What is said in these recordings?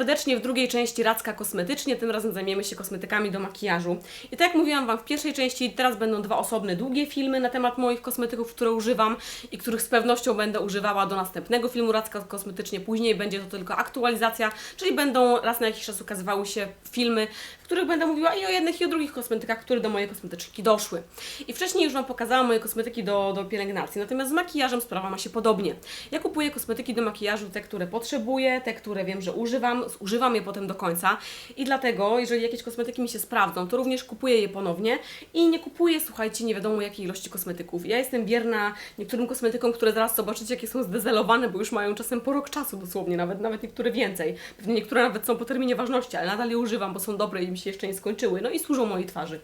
serdecznie w drugiej części Radzka Kosmetycznie. Tym razem zajmiemy się kosmetykami do makijażu. I tak jak mówiłam Wam w pierwszej części, teraz będą dwa osobne, długie filmy na temat moich kosmetyków, które używam i których z pewnością będę używała do następnego filmu Radzka Kosmetycznie. Później będzie to tylko aktualizacja, czyli będą raz na jakiś czas ukazywały się filmy, w których będę mówiła i o jednych i o drugich kosmetykach, które do mojej kosmetyczki doszły. I wcześniej już Wam pokazałam moje kosmetyki do, do pielęgnacji, natomiast z makijażem sprawa ma się podobnie. Ja kupuję kosmetyki do makijażu, te, które potrzebuję, te, które wiem, że używam, używam je potem do końca i dlatego, jeżeli jakieś kosmetyki mi się sprawdzą, to również kupuję je ponownie i nie kupuję, słuchajcie, nie wiadomo jakiej ilości kosmetyków. Ja jestem wierna niektórym kosmetykom, które zaraz zobaczycie, jakie są zdezelowane, bo już mają czasem po rok czasu dosłownie, nawet, nawet niektóre więcej. Pewnie niektóre nawet są po terminie ważności, ale nadal je używam, bo są dobre i mi się jeszcze nie skończyły, no i służą mojej twarzy.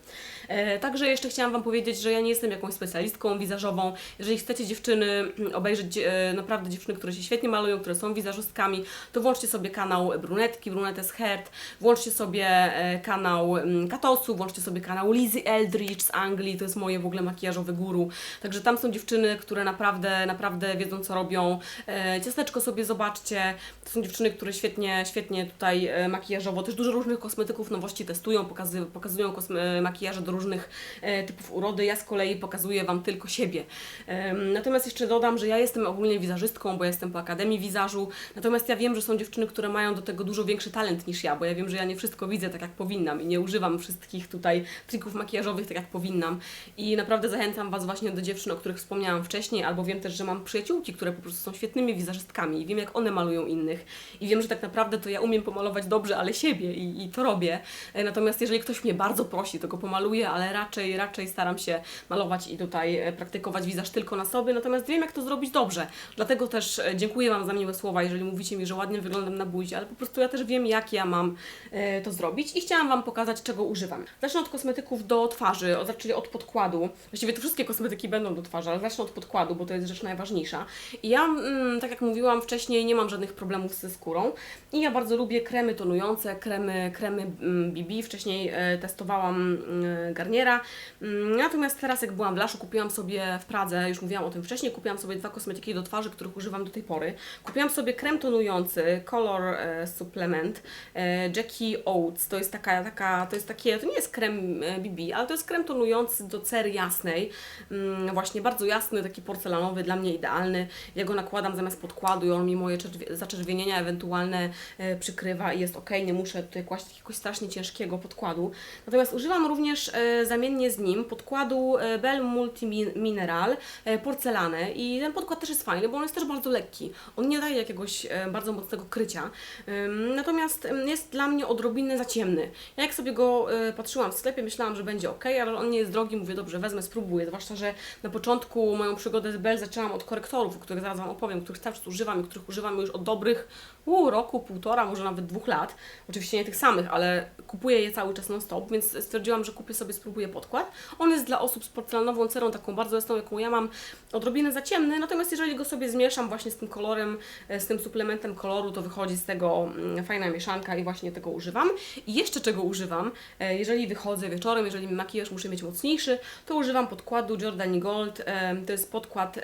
E, także jeszcze chciałam Wam powiedzieć, że ja nie jestem jakąś specjalistką wizażową. Jeżeli chcecie dziewczyny mm, obejrzeć e, naprawdę dziewczyny, które się świetnie malują, które są wizażystkami, to włączcie sobie kanał Brunetki, Brunettes Heart, włączcie sobie e, kanał mm, Katosu, włączcie sobie kanał Lizzy Eldridge z Anglii, to jest moje w ogóle makijażowe guru. Także tam są dziewczyny, które naprawdę, naprawdę wiedzą co robią. Ciasteczko sobie zobaczcie. To są dziewczyny, które świetnie, świetnie tutaj makijażowo, też dużo różnych kosmetyków nowości testują, pokazy, pokazują makijaże do różnych e, typów urody. Ja z kolei pokazuję Wam tylko siebie. Natomiast jeszcze dodam, że ja jestem ogólnie wizażystką, bo jestem po Akademii Wizażu. Natomiast ja wiem, że są dziewczyny, które mają do tego dużo większy talent niż ja, bo ja wiem, że ja nie wszystko widzę tak jak powinnam i nie używam wszystkich tutaj trików makijażowych tak jak powinnam. I naprawdę zachęcam Was właśnie do dziewczyn, o których wspomniałam wcześniej, albo wiem też, że mam przyjaciółki, które po prostu są świetnymi wizażystkami i wiem, jak one malują innych. I wiem, że tak naprawdę to ja umiem pomalować dobrze, ale siebie i, i to robię. E, Natomiast jeżeli ktoś mnie bardzo prosi, to go pomaluję, ale raczej, raczej staram się malować i tutaj e, praktykować wizaż tylko na sobie, natomiast wiem, jak to zrobić dobrze. Dlatego też e, dziękuję Wam za miłe słowa, jeżeli mówicie mi, że ładnie wyglądam na buzi, ale po prostu ja też wiem, jak ja mam e, to zrobić i chciałam Wam pokazać, czego używam. Zacznę od kosmetyków do twarzy, czyli od podkładu. Właściwie to wszystkie kosmetyki będą do twarzy, ale zacznę od podkładu, bo to jest rzecz najważniejsza. I ja, mm, tak jak mówiłam wcześniej, nie mam żadnych problemów ze skórą i ja bardzo lubię kremy tonujące, kremy, kremy mm, BB. Wcześniej e, testowałam mm, Garniera, Mm, natomiast teraz jak byłam w Laszu, kupiłam sobie w Pradze, już mówiłam o tym wcześniej, kupiłam sobie dwa kosmetyki do twarzy, których używam do tej pory. Kupiłam sobie krem tonujący Color e, Supplement e, Jackie Oats. To jest taka, taka, to jest takie, to nie jest krem e, BB, ale to jest krem tonujący do cery jasnej. Mm, właśnie bardzo jasny, taki porcelanowy, dla mnie idealny. Ja go nakładam zamiast podkładu i on mi moje czerwie- zaczerwienienia ewentualne e, przykrywa i jest ok, nie muszę tutaj kłaść jakiegoś strasznie ciężkiego podkładu. Natomiast używam również e, zamiennie z nim podkładu e, Bell Multimineral e, porcelanę i ten podkład też jest fajny, bo on jest też bardzo lekki. On nie daje jakiegoś e, bardzo mocnego krycia. Natomiast jest dla mnie odrobinę za ciemny. Ja jak sobie go patrzyłam w sklepie, myślałam, że będzie ok, ale on nie jest drogi, mówię dobrze, wezmę, spróbuję. Zwłaszcza, że na początku moją przygodę z Bell zaczęłam od korektorów, o których zaraz Wam opowiem, których cały czas używam i których używam już od dobrych u, roku, półtora, może nawet dwóch lat. Oczywiście nie tych samych, ale kupuję je cały czas non stop, więc stwierdziłam, że kupię sobie, spróbuję podkład. On jest dla osób z porcelanową cerą, taką bardzo jasną, jaką ja mam, odrobinę za ciemny, natomiast jeżeli go sobie zmieszam właśnie z tym kolorem, e, z tym suplementem koloru, to wychodzi z tego mm, fajna mieszanka i właśnie tego używam. I jeszcze czego używam, e, jeżeli wychodzę wieczorem, jeżeli makijaż muszę mieć mocniejszy, to używam podkładu Jordani Gold, e, to jest podkład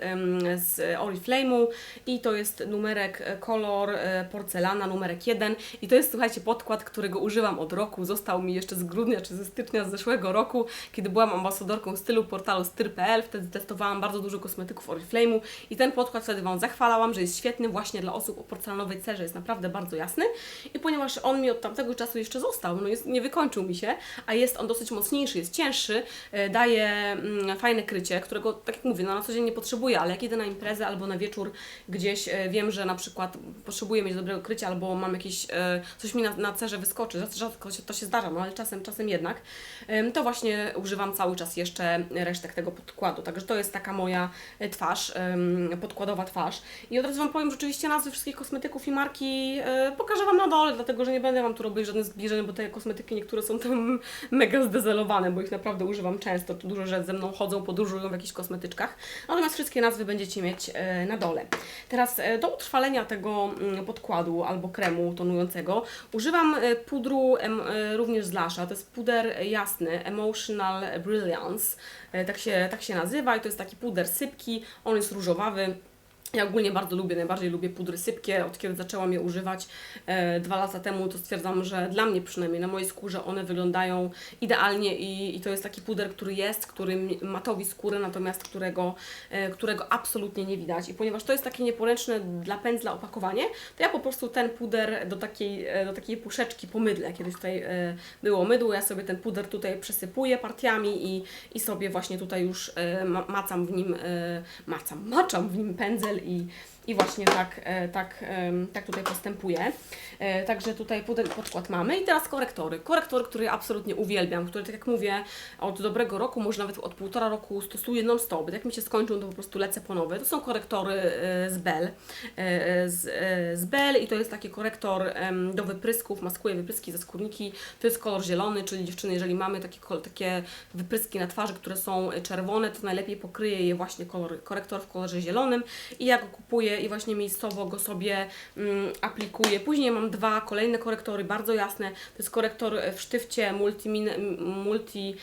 z Oriflame'u i to jest numerek kolor porcelana, numerek 1 i to jest słuchajcie podkład, którego używam od roku, został mi jeszcze z grudnia czy ze stycznia z zeszłego roku, kiedy byłam ambasadorką stylu portalu styr.pl, wtedy testowałam bardzo dużo kosmetyków Oriflame'u i ten podkład wtedy Wam zachwalałam, że jest świetny właśnie dla osób o porcelanowej cerze, jest naprawdę bardzo jasny. I ponieważ on mi od tamtego czasu jeszcze został, no jest, nie wykończył mi się, a jest on dosyć mocniejszy, jest cięższy, e, daje mm, fajne krycie, którego tak jak mówię, no na co dzień nie potrzebuję, ale jak idę na imprezę albo na wieczór gdzieś e, wiem, że na przykład potrzebuję mieć dobrego krycia albo mam jakieś, e, coś mi na, na cerze wyskoczy, rzad- rzadko się, to się zdarza, no ale czasem, czasem jednak, to właśnie używam cały czas jeszcze resztek tego podkładu, także to jest taka moja e, twarz, podkładowa twarz. I od razu Wam powiem, że oczywiście nazwy wszystkich kosmetyków i marki e, pokażę Wam na dole, dlatego, że nie będę Wam tu robić żadnych zbliżeń, bo te kosmetyki niektóre są tam mega zdezelowane, bo ich naprawdę używam często, to dużo, że ze mną chodzą, podróżują w jakichś kosmetyczkach, natomiast wszystkie nazwy będziecie mieć na dole. Teraz do utrwalenia tego mm, albo kremu tonującego. Używam e, pudru e, również z Lasha, to jest puder jasny, Emotional Brilliance, e, tak się, tak się nazywa i to jest taki puder sypki, on jest różowawy, Ja ogólnie bardzo lubię, najbardziej lubię pudry sypkie. Od kiedy zaczęłam je używać e, dwa lata temu, to stwierdzam, że dla mnie przynajmniej, na mojej skórze one wyglądają idealnie i, i to jest taki puder, który jest, który matowi skórę, natomiast którego, e, którego absolutnie nie widać. I ponieważ to jest takie nieporęczne dla pędzla opakowanie, to ja po prostu ten puder do takiej, e, do takiej puszeczki po mydle, kiedyś tutaj e, było mydło, ja sobie ten puder tutaj przesypuję partiami i, i sobie właśnie tutaj już e, ma- macam w nim, e, macam, maczam w nim pędzel i, i właśnie tak, e, tak, tak tutaj postępuję. E, Także tutaj podkład mamy i teraz korektory. Które ja absolutnie uwielbiam, które tak jak mówię od dobrego roku, może nawet od półtora roku stosuję non-stop. Jak mi się skończą, to po prostu lecę po nowe. To są korektory e, z Bell. Z, z Bell i to jest taki korektor do wyprysków, maskuje wypryski za skórniki. To jest kolor zielony, czyli dziewczyny, jeżeli mamy takie, takie wypryski na twarzy, które są czerwone, to najlepiej pokryje je właśnie kolor, korektor w kolorze zielonym i ja go kupuję i właśnie miejscowo go sobie mm, aplikuję. Później mam dwa kolejne korektory, bardzo jasne. To jest korektor w sztywcie Multi, multi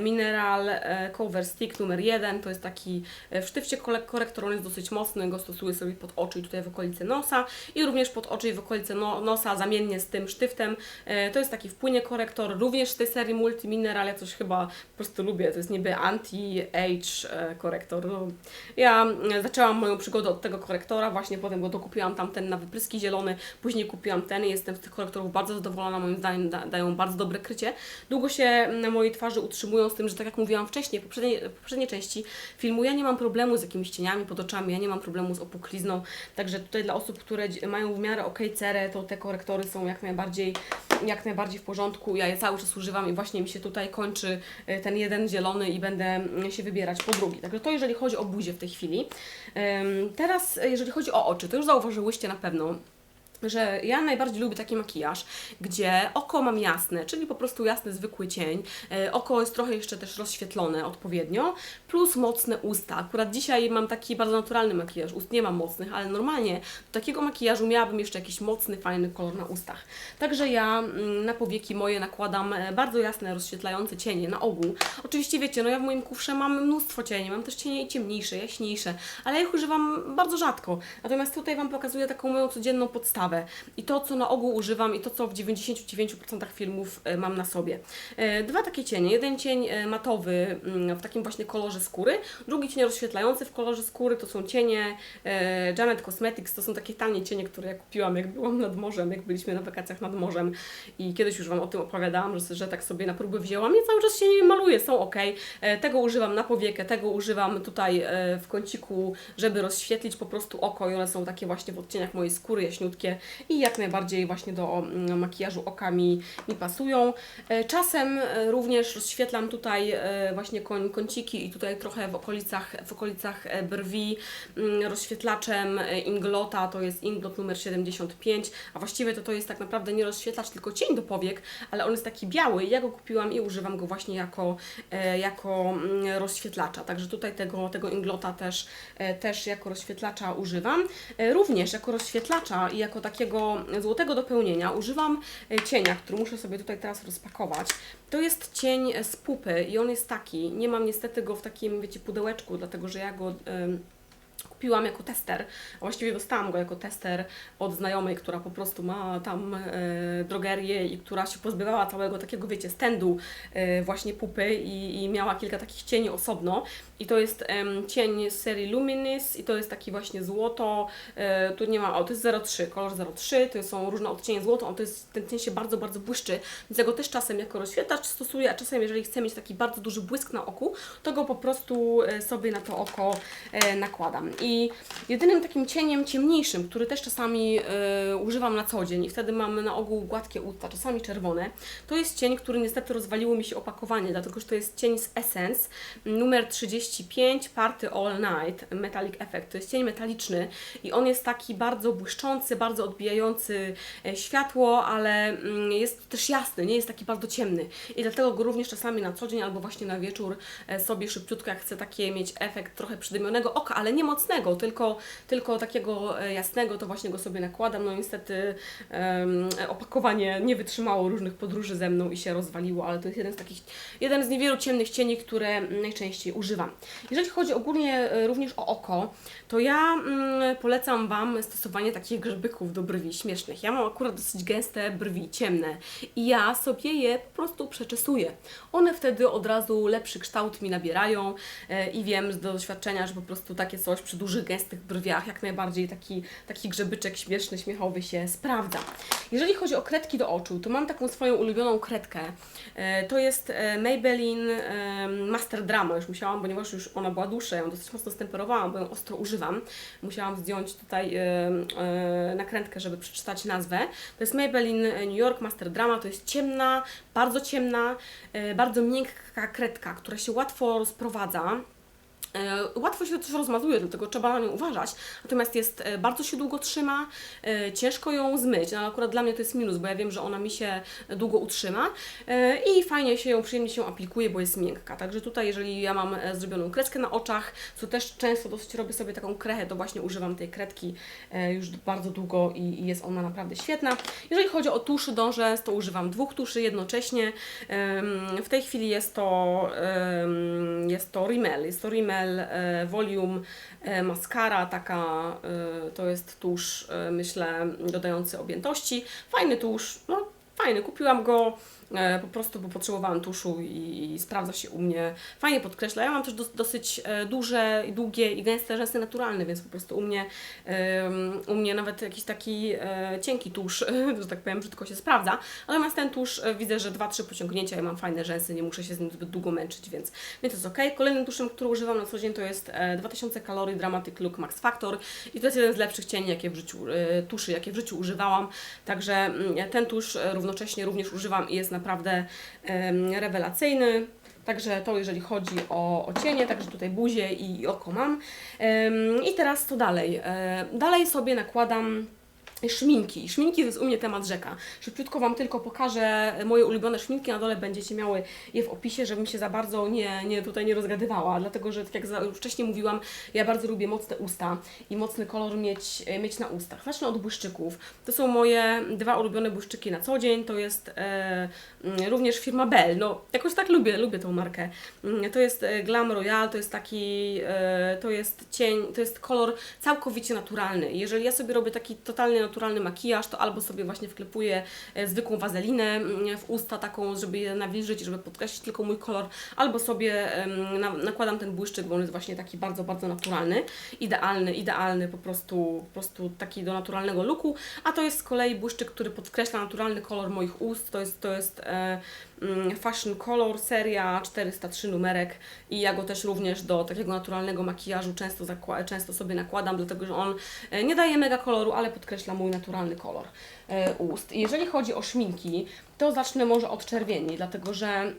Mineral e, Cover Stick numer jeden. To jest taki e, w sztywcie korektor, on jest dosyć mocny, go stosuję sobie pod oczy i tutaj w okolice nosa i również pod oczy i w okolice no, nosa zamiennie z tym sztywtem. E, To jest taki wpłynie korektor, również z tej serii Multi Mineral. Ja coś chyba po prostu lubię, to jest niby anti-age korektor. No, ja zaczęłam moją przygodę od tego korektora, właśnie potem go dokupiłam tamten na wypryski zielony, później kupiłam ten i jestem z tych korektorów bardzo zadowolona, moim zdaniem da, dają bardzo dobre krycie. Długo się na mojej twarzy utrzymują z tym, że tak jak mówiłam wcześniej, w poprzedniej, poprzedniej części filmu, ja nie mam problemu z jakimiś cieniami pod oczami, ja nie mam problemu z opuklizną, także tutaj dla osób, które mają w miarę ok cerę, to te korektory są jak najbardziej, jak najbardziej w porządku. Ja je cały czas używam i właśnie mi się tutaj kończy y, ten jeden zielony i będę mm, się wybierać po drugi. Także to jeżeli chodzi o buzię w tej chwili. Teraz y, jeżeli chodzi o oczy, to już zauważyłyście na pewno, że ja najbardziej lubię taki makijaż, gdzie oko mam jasne, czyli po prostu jasny, zwykły cień. E, Oko jest trochę jeszcze też rozświetlone odpowiednio, plus mocne usta. Akurat dzisiaj mam taki bardzo naturalny makijaż, ust nie mam mocnych, ale normalnie do takiego makijażu miałabym jeszcze jakiś mocny, fajny kolor na ustach. Także ja mm, na powieki moje nakładam e, bardzo jasne, rozświetlające cienie na ogół. Oczywiście wiecie, no ja w moim kufrze mam mnóstwo cieni, mam też cienie ciemniejsze, jaśniejsze, ale ja ich używam bardzo rzadko. Natomiast tutaj Wam pokazuję taką moją codzienną podstawę i to, co na ogół używam i to, co w 99% filmów e, mam na sobie. E, Dwa takie cienie. Jeden cień matowy mm, w takim właśnie kolorze skóry, drugi cień rozświetlający w kolorze skóry. To są cienie e, Janet Cosmetics, to są takie tanie cienie, które ja kupiłam, jak byłam nad morzem, jak byliśmy na wakacjach nad morzem i kiedyś już Wam o tym opowiadałam, że, że tak sobie na próbę wzięłam i cały czas się nie maluję, są ok. E, Tego używam na powiekę, tego używam tutaj e, w kąciku, żeby rozświetlić po prostu oko i one są takie właśnie w odcieniach mojej skóry, jaśniutkie i jak najbardziej właśnie do mm, makijażu oka mi, pasują. Czasem również rozświetlam tutaj właśnie koń, kąciki i tutaj trochę w okolicach, w okolicach e, brwi mm, rozświetlaczem e, Inglota, to jest Inglot numer 75, a właściwie to to jest tak naprawdę nie rozświetlacz, tylko cień do powiek, ale on jest taki biały ja go kupiłam i używam go właśnie jako, e, jako mm, rozświetlacza. Także tutaj tego, tego Inglota też, też jako rozświetlacza używam. Również jako rozświetlacza i jako takiego złotego dopełnienia używam cienia, który muszę sobie tutaj teraz rozpakować. To jest cień z pupy i on jest taki. Nie mam niestety go w takim, wiecie, pudełeczku, dlatego że ja go... kupiłam jako tester, a właściwie dostałam go jako tester od znajomej, która po prostu ma tam e, drogerię i która się pozbywała całego takiego, wiecie, stędu e, właśnie pupy i, i miała kilka takich cieni osobno. I to jest em, cień z serii Luminis i to jest taki właśnie złoto, e, tu nie ma, o to jest 03, kolor 03, to są różne odcienie złoto, on to jest, ten cień się bardzo, bardzo błyszczy, więc ja go też czasem jako rozświetlacz stosuję, a czasem jeżeli chcę mieć taki bardzo duży błysk na oku, to go po prostu e, sobie na to oko e, nakładam. I jedynym takim cieniem ciemniejszym, który też czasami e, używam na co dzień i wtedy mamy na ogół gładkie usta, czasami czerwone, to jest cień, który niestety rozwaliło mi się opakowanie, dlatego że to jest cień z Essence numer 35 Party All Night Metallic Effect. To jest cień metaliczny i on jest taki bardzo błyszczący, bardzo odbijający e, światło, ale mm, jest też jasny, nie jest taki bardzo ciemny. I dlatego go również czasami na co dzień albo właśnie na wieczór e, sobie szybciutko, jak chcę takie mieć efekt trochę przydymionego oka, ale nie mocnego, tylko, tylko takiego e, jasnego, to właśnie go sobie nakładam. No niestety em, opakowanie nie wytrzymało różnych podróży ze mną i się rozwaliło, ale to jest jeden z takich, jeden z niewielu ciemnych cieni, które najczęściej używam. Jeżeli chodzi ogólnie e, również o oko, to ja mm, polecam Wam stosowanie takich grzybyków do brwi śmiesznych. Ja mam akurat dosyć gęste brwi, ciemne i ja sobie je po prostu przeczesuję. One wtedy od razu lepszy kształt mi nabierają e, i wiem z doświadczenia, że po prostu takie coś przy dużych, gęstych brwiach jak najbardziej taki, taki grzebyczek śmieszny, śmiechowy się sprawdza. Jeżeli chodzi o kredki do oczu, to mam taką swoją ulubioną kredkę. E, To jest e, Maybelline e, Master Drama. Już musiałam, ponieważ już ona była dłuższa, ją dosyć mocno stemperowałam, bo ją ostro używam. Musiałam zdjąć tutaj e, e, nakrętkę, żeby przeczytać nazwę. To jest Maybelline New York Master Drama. To jest ciemna, bardzo ciemna, bardzo miękka kredka, która się łatwo rozprowadza. E, Łatwo się też rozmazuje, dlatego trzeba na nią uważać. Natomiast jest e, bardzo się długo trzyma, e, ciężko ją zmyć. No, akurat dla mnie to jest minus, bo ja wiem, że ona mi się długo utrzyma i fajnie się ją, przyjemnie się aplikuje, bo jest miękka. Także tutaj, jeżeli ja mam zrobioną kredkę na oczach, co też często dosyć robię sobie taką krechę, to właśnie używam tej kredki już bardzo długo i, jest ona naprawdę świetna. Jeżeli chodzi o tuszy do rzęs, to używam dwóch tuszy jednocześnie. W tej chwili jest to, jest to Rimmel, jest to Rimmel e, Volume e, Mascara, taka e, to jest tusz, myślę, dodający objętości. Fajny tusz, no fajny, kupiłam go po prostu, bo potrzebowałam tuszu i, sprawdza się u mnie. Fajnie podkreśla. Ja mam też dos, dosyć e, duże, długie i gęste rzęsy naturalne, więc po prostu u mnie, u mnie nawet jakiś taki e, cienki tusz, że tak powiem, brzydko się sprawdza. Natomiast ten tusz e, widzę, że 2-3 pociągnięcia, ja mam fajne rzęsy, nie muszę się z nim zbyt długo męczyć, więc, więc jest ok. Kolejnym tuszem, który używam na co dzień to jest e, 2000 kalorii Dramatic Look Max Factor i to jest jeden z lepszych cieni, jakie w życiu, e, tuszy, jakie w życiu używałam. Także mm, ten tusz e, równocześnie również używam i jest naprawdę rewelacyjny. Także to jeżeli chodzi o, o cienie, także tutaj buzię i, i oko mam. I teraz co dalej? E, dalej sobie nakładam szminki. Szminki to jest u mnie temat rzeka. Szybciutko Wam tylko pokażę moje ulubione szminki, na dole będziecie miały je w opisie, żebym się za bardzo nie, nie tutaj nie rozgadywała, dlatego że tak jak już wcześniej mówiłam, ja bardzo lubię mocne usta i mocny kolor mieć, mieć na ustach. Zacznę od błyszczyków. To są moje dwa ulubione błyszczyki na co dzień, to jest e, mm, również firma Bell. No, jakoś tak lubię, lubię tą markę. Mm, To jest e, Glam Royal, to jest taki, e, to jest cień, to jest kolor całkowicie naturalny. Jeżeli ja sobie robię taki totalnie naturalny makijaż, to albo sobie właśnie wklepuję e, zwykłą wazelinę mm, w usta taką, żeby je nawilżyć, żeby podkreślić tylko mój kolor, albo sobie nakładam ten błyszczyk, bo on jest właśnie taki bardzo, bardzo naturalny, idealny, idealny po prostu, po prostu taki do naturalnego looku, a to jest z kolei błyszczyk, który podkreśla naturalny kolor moich ust, to jest, to jest e, Fashion Color seria 403 numerek i ja go też również do takiego naturalnego makijażu często, często sobie nakładam, dlatego że on e, nie daje mega koloru, ale podkreśla mój naturalny kolor e, ust. I jeżeli chodzi o szminki, to zacznę może od czerwieni, dlatego że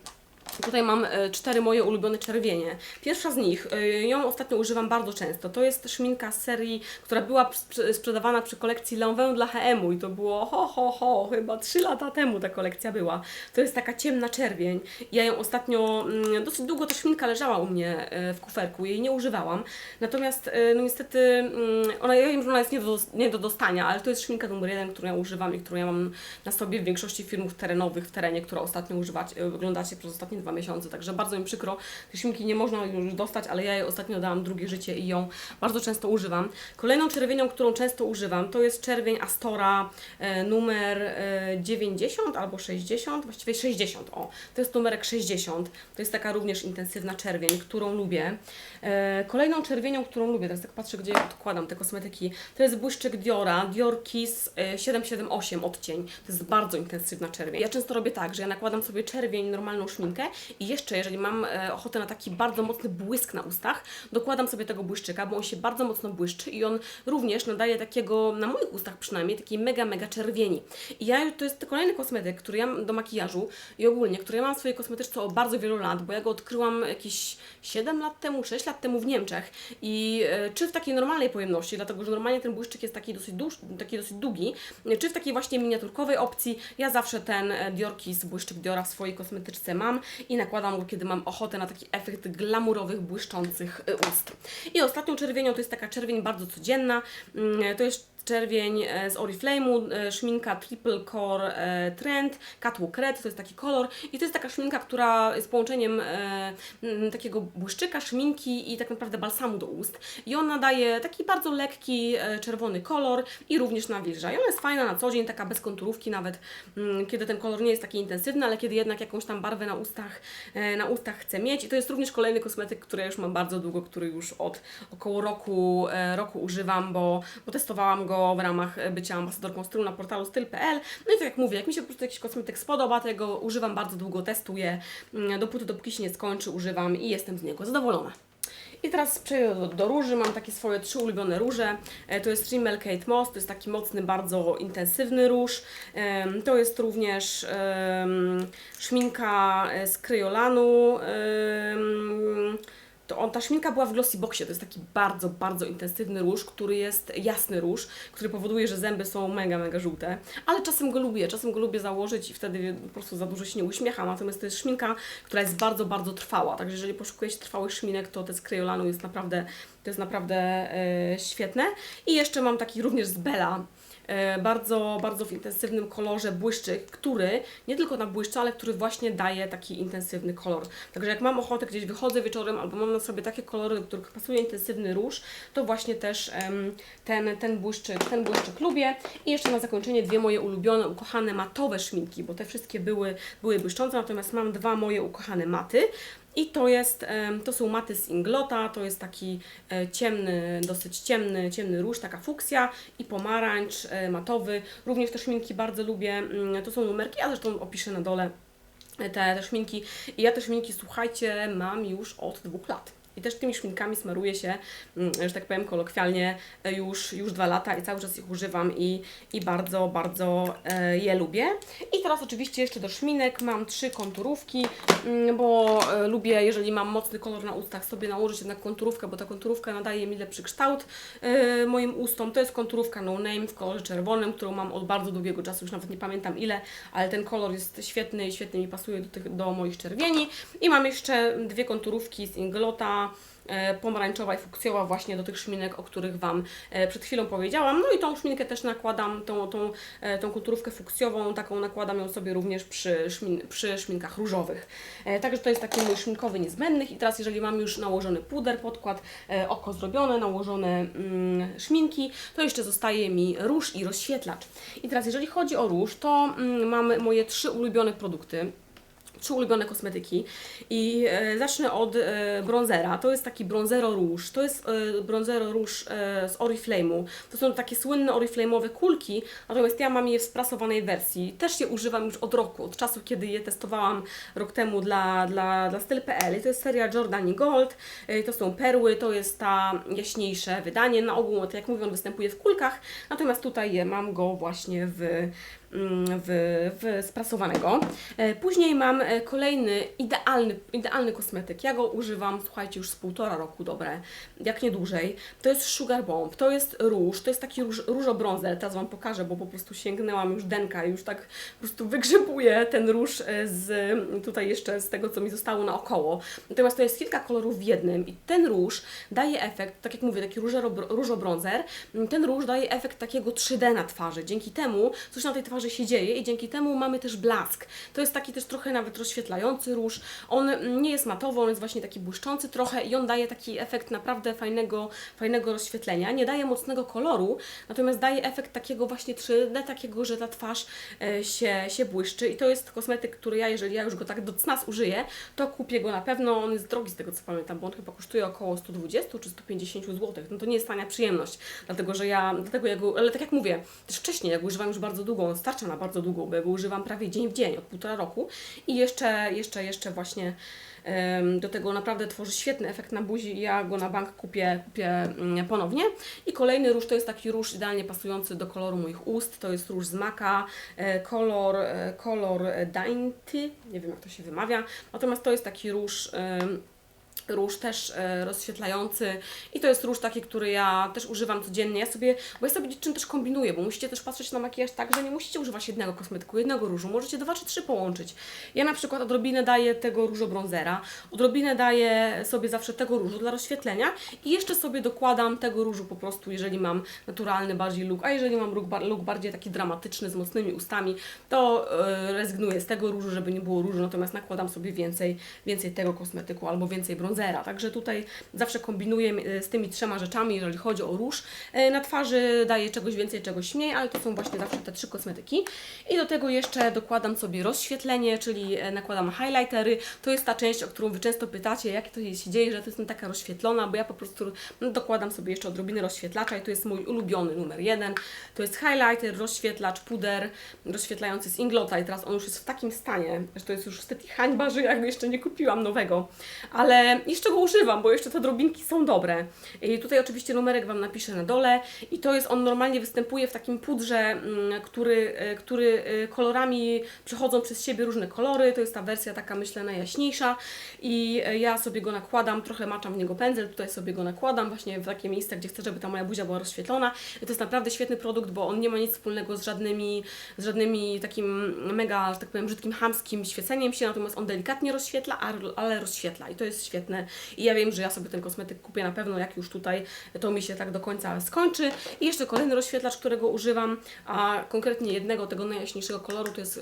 Tutaj mam e, cztery moje ulubione czerwienie. Pierwsza z nich, e, ją ostatnio używam bardzo często. To jest szminka z serii, która była sprze- sprzedawana przy kolekcji Lanvin dla HM-u i to było ho, ho, ho, chyba 3 lata temu ta kolekcja była. To jest taka ciemna czerwień. Ja ją ostatnio, mm, dosyć długo ta szminka leżała u mnie e, w kuferku, jej nie używałam. Natomiast, no niestety, mm, ona, ja wiem, że ona jest nie do, nie do dostania, ale to jest szminka numer jeden, którą ja używam i którą ja mam na sobie w większości filmów terenowych w terenie, które ostatnio używacie, oglądacie przez ostatnie dwa miesiące, także bardzo mi przykro, tej szminki nie można już dostać, ale ja jej ostatnio dałam drugie życie i ją bardzo często używam. Kolejną czerwienią, którą często używam, to jest czerwień Astora e, numer e, 90 albo 60, właściwie 60, o, to jest numerek 60, to jest taka również intensywna czerwień, którą lubię. E, kolejną czerwienią, którą lubię, teraz tak patrzę, gdzie odkładam te kosmetyki, to jest błyszczyk Diora, Dior Kiss e, 778 odcień, to jest bardzo intensywna czerwień. Ja często robię tak, że ja nakładam sobie czerwień, normalną szminkę i jeszcze, jeżeli mam e, ochotę na taki bardzo mocny błysk na ustach, dokładam sobie tego błyszczyka, bo on się bardzo mocno błyszczy i on również nadaje takiego, na moich ustach przynajmniej, takiej mega, mega czerwieni. I ja, to jest kolejny kosmetyk, który ja do makijażu i ogólnie, który ja mam w swojej kosmetyczce od bardzo wielu lat, bo ja go odkryłam jakieś 7 lat temu, 6 lat temu w Niemczech i e, czy w takiej normalnej pojemności, dlatego że normalnie ten błyszczyk jest taki dosyć, taki dosyć długi, czy w takiej właśnie miniaturkowej opcji, ja zawsze ten e, Dior Kiss błyszczyk Diora w swojej kosmetyczce mam i nakładam go, kiedy mam ochotę na taki efekt glamurowych, błyszczących y, ust. I ostatnią czerwienią to jest taka czerwień bardzo codzienna, Mm, to jest czerwień e, z Oriflame'u, e, szminka Triple Core e, Trend, Catwalk Red, to jest taki kolor i to jest taka szminka, która jest połączeniem takiego błyszczyka, szminki i tak naprawdę balsamu do ust. I ona daje taki bardzo lekki czerwony kolor i również nawilża. I ona jest fajna na co dzień, taka bez konturówki nawet, mm, kiedy ten kolor nie jest taki intensywny, ale kiedy jednak jakąś tam barwę na ustach, na ustach chcę mieć. I to jest również kolejny kosmetyk, który ja już mam bardzo długo, który już od około roku, roku używam, bo, bo testowałam go w ramach e, bycia ambasadorką stylu na portalu styl.pl. No i tak jak mówię, jak mi się po prostu jakiś kosmetyk spodoba, to ja go używam bardzo długo, testuję, mm, dopóty, dopóki się nie skończy, używam i jestem z niego zadowolona. I teraz przejdę do, do róży. Mam takie swoje trzy ulubione róże. E, To jest Rimmel Kate Moss, to jest taki mocny, bardzo intensywny róż. To jest również szminka e, z Kryolanu. To on, ta szminka była w Glossy Boxie. To jest taki bardzo, bardzo intensywny róż, który jest jasny róż, który powoduje, że zęby są mega, mega żółte. Ale czasem go lubię, czasem go lubię założyć i wtedy po prostu za dużo się nie uśmiecham. Natomiast to jest szminka, która jest bardzo, bardzo trwała. Także jeżeli poszukujecie trwałych szminek, to te z Kryolanu jest naprawdę, to jest naprawdę e, świetne. I jeszcze mam taki również z Bella, bardzo, bardzo w intensywnym kolorze błyszczyk, który nie tylko na błyszczy, ale który właśnie daje taki intensywny kolor. Także jak mam ochotę, gdzieś wychodzę wieczorem albo mam na sobie takie kolory, do których pasuje intensywny róż, to właśnie też ten, ten, błyszczyk, ten błyszczyk lubię. I jeszcze na zakończenie dwie moje ulubione, ukochane matowe szminki, bo te wszystkie były, były błyszczące, natomiast mam dwa moje ukochane maty. I to jest, to są maty z Inglota, to jest taki e, ciemny, dosyć ciemny, ciemny róż, taka fuksja i pomarańcz e, matowy. Również te szminki bardzo lubię, mm, to są numerki, a zresztą opiszę na dole te, te szminki. I ja te szminki, słuchajcie, mam już od dwóch lat. I też tymi szminkami smaruję się, mm, że tak powiem kolokwialnie, e, już, już dwa lata i cały czas ich używam i, i bardzo, bardzo e, je lubię. I teraz oczywiście jeszcze do szminek mam trzy konturówki, mm, bo e, lubię, jeżeli mam mocny kolor na ustach, sobie nałożyć jednak konturówkę, bo ta konturówka nadaje mi lepszy kształt moim ustom. To jest konturówka No Name w kolorze czerwonym, którą mam od bardzo długiego czasu, już nawet nie pamiętam ile, ale ten kolor jest świetny i świetnie mi pasuje do, tych, do moich czerwieni. I mam jeszcze dwie konturówki z Inglota, pomarańczowa i fuksjowa właśnie do tych szminek, o których Wam e, przed chwilą powiedziałam. No i tą szminkę też nakładam, tą, tą, e, tą konturówkę fuksjową, taką nakładam ją sobie również przy, szmin, przy szminkach różowych. E, Także to jest taki mój szminkowy niezbędnych i teraz jeżeli mam już nałożony puder, podkład, e, oko zrobione, nałożone mm, szminki, to jeszcze zostaje mi róż i rozświetlacz. I teraz jeżeli chodzi o róż, to mm, mam moje trzy ulubione produkty trzy ulubione kosmetyki i e, zacznę od e, bronzera. To jest taki bronzero róż. To jest e, bronzero róż e, z Oriflame'u. To są takie słynne Oriflame'owe kulki, natomiast ja mam je w sprasowanej wersji. Też je używam już od roku, od czasu, kiedy je testowałam rok temu dla, dla, dla Styl.pl. I to jest seria Jordani Gold. E, to są perły, to jest ta jaśniejsze wydanie. Na ogół, tak jak mówię, on występuje w kulkach, natomiast tutaj je mam go właśnie w w, w sprasowanego. E, Później mam e, kolejny idealny, idealny kosmetyk. Ja go używam, słuchajcie, już z półtora roku dobre, jak nie dłużej. To jest Sugar Bomb, to jest róż, to jest taki róż, różobronzer, teraz Wam pokażę, bo po prostu sięgnęłam już denka i już tak po prostu wygrzebuję ten róż e, z tutaj jeszcze z tego, co mi zostało naokoło. Natomiast to jest kilka kolorów w jednym i ten róż daje efekt, tak jak mówię, taki różobronzer, ten róż daje efekt takiego 3D na twarzy. Dzięki temu coś na tej twarzy się dzieje i dzięki temu mamy też blask. To jest taki też trochę nawet rozświetlający róż. On mm, nie jest matowy, on jest właśnie taki błyszczący trochę i on daje taki efekt naprawdę fajnego, fajnego rozświetlenia. Nie daje mocnego koloru, natomiast daje efekt takiego właśnie 3D, takiego, że ta twarz e, się, się błyszczy i to jest kosmetyk, który ja, jeżeli ja już go tak do cnas użyję, to kupię go na pewno. On jest drogi z tego co pamiętam, bo on chyba kosztuje około 120 czy 150 zł. No to nie jest tania przyjemność, dlatego że ja, dlatego ja go, ale tak jak mówię, też wcześniej, jak używam już bardzo długo, on na bardzo długo, bo używam prawie dzień w dzień, od półtora roku. I jeszcze, jeszcze, jeszcze właśnie do tego naprawdę tworzy świetny efekt na buzi. Ja go na bank kupię, kupię mm, ponownie. I kolejny róż to jest taki róż idealnie pasujący do koloru moich ust, to jest róż z Maka, e, kolor, e, kolor Dainty, nie wiem jak to się wymawia, natomiast to jest taki róż róż też e, rozświetlający i to jest róż taki, który ja też używam codziennie. Ja sobie, bo ja sobie czym też kombinuję, bo musicie też patrzeć na makijaż tak, że nie musicie używać jednego kosmetyku, jednego różu, możecie dwa czy trzy połączyć. Ja na przykład odrobinę daję tego różu bronzera, odrobinę daję sobie zawsze tego różu dla rozświetlenia i jeszcze sobie dokładam tego różu po prostu, jeżeli mam naturalny bardziej look, a jeżeli mam look, look bardziej taki dramatyczny z mocnymi ustami, to e, rezygnuję z tego różu, żeby nie było różu, natomiast nakładam sobie więcej, więcej tego kosmetyku albo więcej bronzera. Także tutaj zawsze kombinuję e, z tymi trzema rzeczami, jeżeli chodzi o róż. E, Na twarzy daję czegoś więcej, czegoś mniej, ale to są właśnie zawsze te trzy kosmetyki. I do tego jeszcze dokładam sobie rozświetlenie, czyli e, nakładam highlightery. To jest ta część, o którą Wy często pytacie, jak to się dzieje, że to jestem taka rozświetlona, bo ja po prostu no, dokładam sobie jeszcze odrobinę rozświetlacza i to jest mój ulubiony numer jeden. To jest highlighter, rozświetlacz, puder rozświetlający z Inglota i teraz on już jest w takim stanie, że to jest już wstyd i hańba, że jakby jeszcze nie kupiłam nowego. Ale jeszcze go używam, bo jeszcze te drobinki są dobre. Tutaj oczywiście numerek Wam napiszę na dole i to jest, on normalnie występuje w takim pudrze, mm, który, e, który e, kolorami przechodzą przez siebie różne kolory. To jest ta wersja taka myślę najjaśniejsza i e, ja sobie go nakładam, trochę maczam w niego pędzel, tutaj sobie go nakładam właśnie w takie miejsca, gdzie chcę, żeby ta moja buzia była rozświetlona. I to jest naprawdę świetny produkt, bo on nie ma nic wspólnego z żadnymi, z żadnymi takim mega, że tak powiem, brzydkim, chamskim świeceniem się, natomiast on delikatnie rozświetla, ale rozświetla i to jest świetne. I ja wiem, że ja sobie ten kosmetyk kupię na pewno, jak już tutaj to mi się tak do końca skończy. I jeszcze kolejny rozświetlacz, którego używam, a konkretnie jednego tego najjaśniejszego koloru, to jest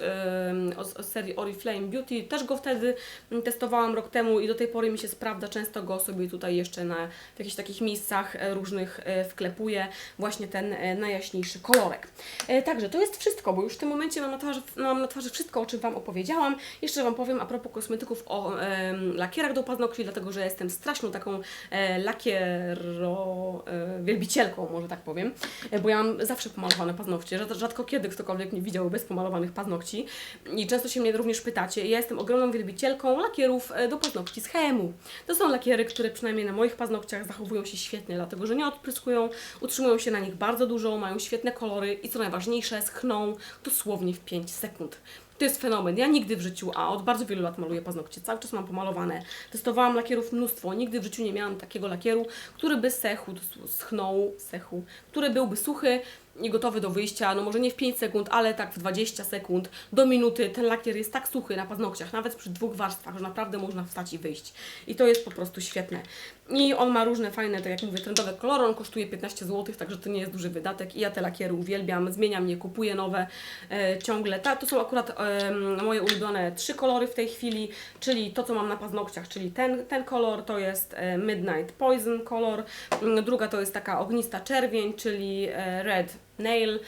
o- z serii Oriflame Beauty. Też go wtedy testowałam rok temu i do tej pory mi się sprawdza. Często go sobie tutaj jeszcze na w jakichś takich miejscach e, różnych e, wklepuję. Właśnie ten e, najjaśniejszy kolorek. Także to jest wszystko, bo już w tym momencie mam na twarzy, mam na twarzy wszystko, o czym Wam opowiedziałam. Jeszcze Wam powiem a propos kosmetyków o lakierach do paznokci, dlatego że jestem straszną taką e, lakiero e, wielbicielką, może tak powiem, e, bo ja mam zawsze pomalowane paznokcie. Rzad, rzadko kiedy ktokolwiek mnie widział bez pomalowanych paznokci i często się mnie również pytacie. Ja jestem ogromną wielbicielką lakierów e, do paznokci z HM-u. To są lakiery, które przynajmniej na moich paznokciach zachowują się świetnie, dlatego że nie odpryskują, utrzymują się na nich bardzo dużo, mają świetne kolory i co najważniejsze, schną dosłownie w 5 sekund. To jest fenomen. Ja nigdy w życiu, a od bardzo wielu lat maluję paznokcie, cały czas mam pomalowane. Testowałam lakierów mnóstwo, nigdy w życiu nie miałam takiego lakieru, który by sechł, schnął, sechł, który byłby suchy i gotowy do wyjścia, no może nie w 5 sekund, ale tak w 20 sekund, do minuty. Ten lakier jest tak suchy na paznokciach, nawet przy dwóch warstwach, że naprawdę można wstać i wyjść. I to jest po prostu świetne. I on ma różne fajne, tak jak mówię, trendowe kolory, on kosztuje 15 zł, także to nie jest duży wydatek i ja te lakiery uwielbiam, zmieniam je, kupuję nowe e, ciągle. Ta, to są akurat em, moje ulubione trzy kolory w tej chwili, czyli to, co mam na paznokciach, czyli ten, ten kolor to jest e, Midnight Poison kolor, druga to jest taka ognista czerwień, czyli e, Red Nail,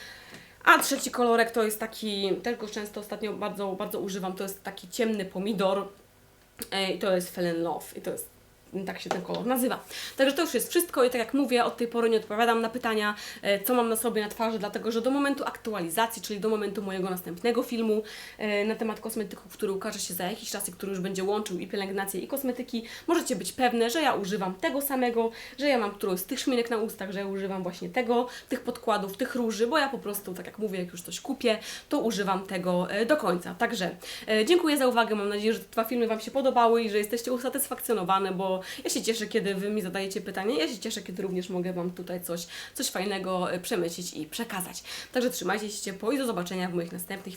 a trzeci kolorek to jest taki, tego często ostatnio bardzo, bardzo używam, to jest taki ciemny pomidor. E, i to jest Fell in Love i to jest tak się ten kolor nazywa. Także to już jest wszystko i tak jak mówię, od tej pory nie odpowiadam na pytania, e, co mam na sobie na twarzy, dlatego że do momentu aktualizacji, czyli do momentu mojego następnego filmu e, na temat kosmetyków, który ukaże się za jakiś czas i który już będzie łączył i pielęgnację i kosmetyki, możecie być pewne, że ja używam tego samego, że ja mam którąś z tych szminek na ustach, że ja używam właśnie tego, tych podkładów, tych róży, bo ja po prostu, tak jak mówię, jak już coś kupię, to używam tego e, do końca. Także dziękuję za uwagę, mam nadzieję, że te dwa filmy Wam się podobały i że jesteście usatysfakcjonowane, bo ja się cieszę, kiedy Wy mi zadajecie pytania, ja się cieszę, kiedy również mogę Wam tutaj coś, coś fajnego e, przemycić i przekazać. Także trzymajcie się ciepło i do zobaczenia w moich następnych